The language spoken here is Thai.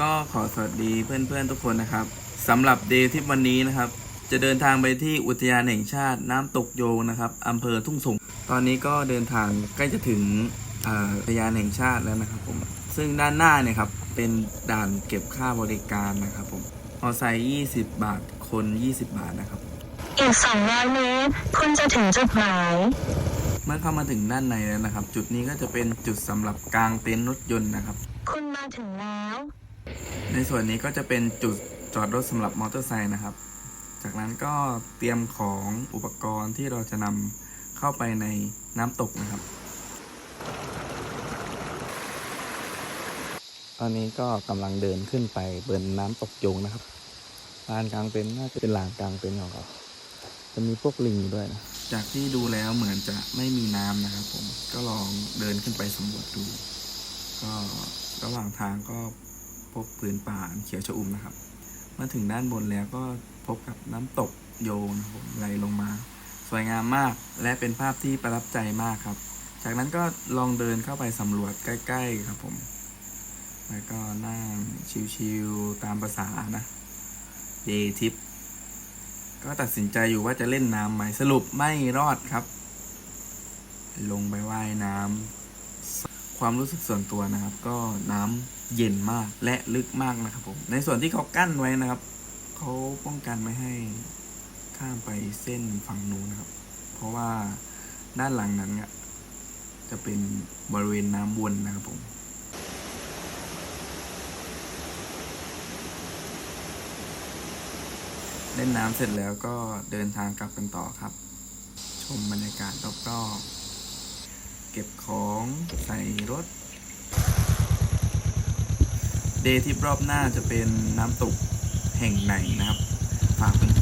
ก็ขอสวัสดีเพื่อนๆทุกคนนะครับสำหรับเดย์ทริปวันนี้นะครับ จะเดินทางไปที่อุทยานแห่งชาติน้ำตกโยงนะครับอำเภอทุ่งสงตอนนี้ก็เดินทางใกล้จะถึงอ่าอุทยานแห่งชาติแล้วนะครับผมซึ่งด้านหน้าเนี่ยครับเป็นด่านเก็บค่าบริการนะครับผมมอไซค์20 บาท คน 20 บาทนะครับ อีก 200 เมตร คุณจะถึงจุดหมาย เมื่อเข้ามาถึงด้านในแล้วนะครับ จุดนี้ก็จะเป็นจุดสำหรับกางเต็นท์รถยนต์นะครับ คุณมาถึงแล้ว ในส่วนนี้ก็จะเป็นจุดจอดรถสำหรับมอเตอร์ไซค์นะครับ จากนั้นก็เตรียมของอุปกรณ์ที่เราจะนำเข้าไปในน้ำตกนะครับ ตอนนี้ก็กำลังเดินขึ้นไปเบนน้ำตกโยงนะครับลานกลางเต็นน่าจะเป็นลานกลางเต็นของเขาจะมีพวกลิงด้วยนะจากที่ดูแล้วเหมือนจะไม่มีน้ำนะครับผมก็ลองเดินขึ้นไปสำรวจดู ก็ระหว่างทางก็ พบพื้นป่าเขียวชอุ่มนะครับ เมื่อถึงด้านบนแล้วก็พบกับน้ำตกโยงนะครับผมไหลลงมา สวยงามมากและเป็นภาพที่ประทับใจมากครับ จากนั้นก็ลองเดินเข้าไปสำรวจใกล้ ๆ ครับผม แล้วก็นั่งชิวๆตามภาษานะเดทิปก็ตัดสินใจอยู่ว่าจะเล่นน้ำไหมสรุปไม่รอดครับ ลงไปว่ายน้ำความรู้สึกส่วนตัวนะครับ ก็น้ำ เย็นมากและลึกมากนะครับผม ในส่วนที่เขากั้นไว้นะครับ เขาป้องกันไม่ให้ข้ามไปเส้นฝั่งนู้นนะครับ เพราะว่าด้านหลังนั้นเนี่ยจะเป็นบริเวณน้ำวนนะครับผมเล่นน้ำเสร็จแล้วก็เดินทางกลับกันต่อครับ ชมบรรยากาศรอบๆเก็บของใส่รถ เดย์ทิปรอบหน้าจะเป็นน้ำตกแห่งไหนนะครับ ฝากเพื่อน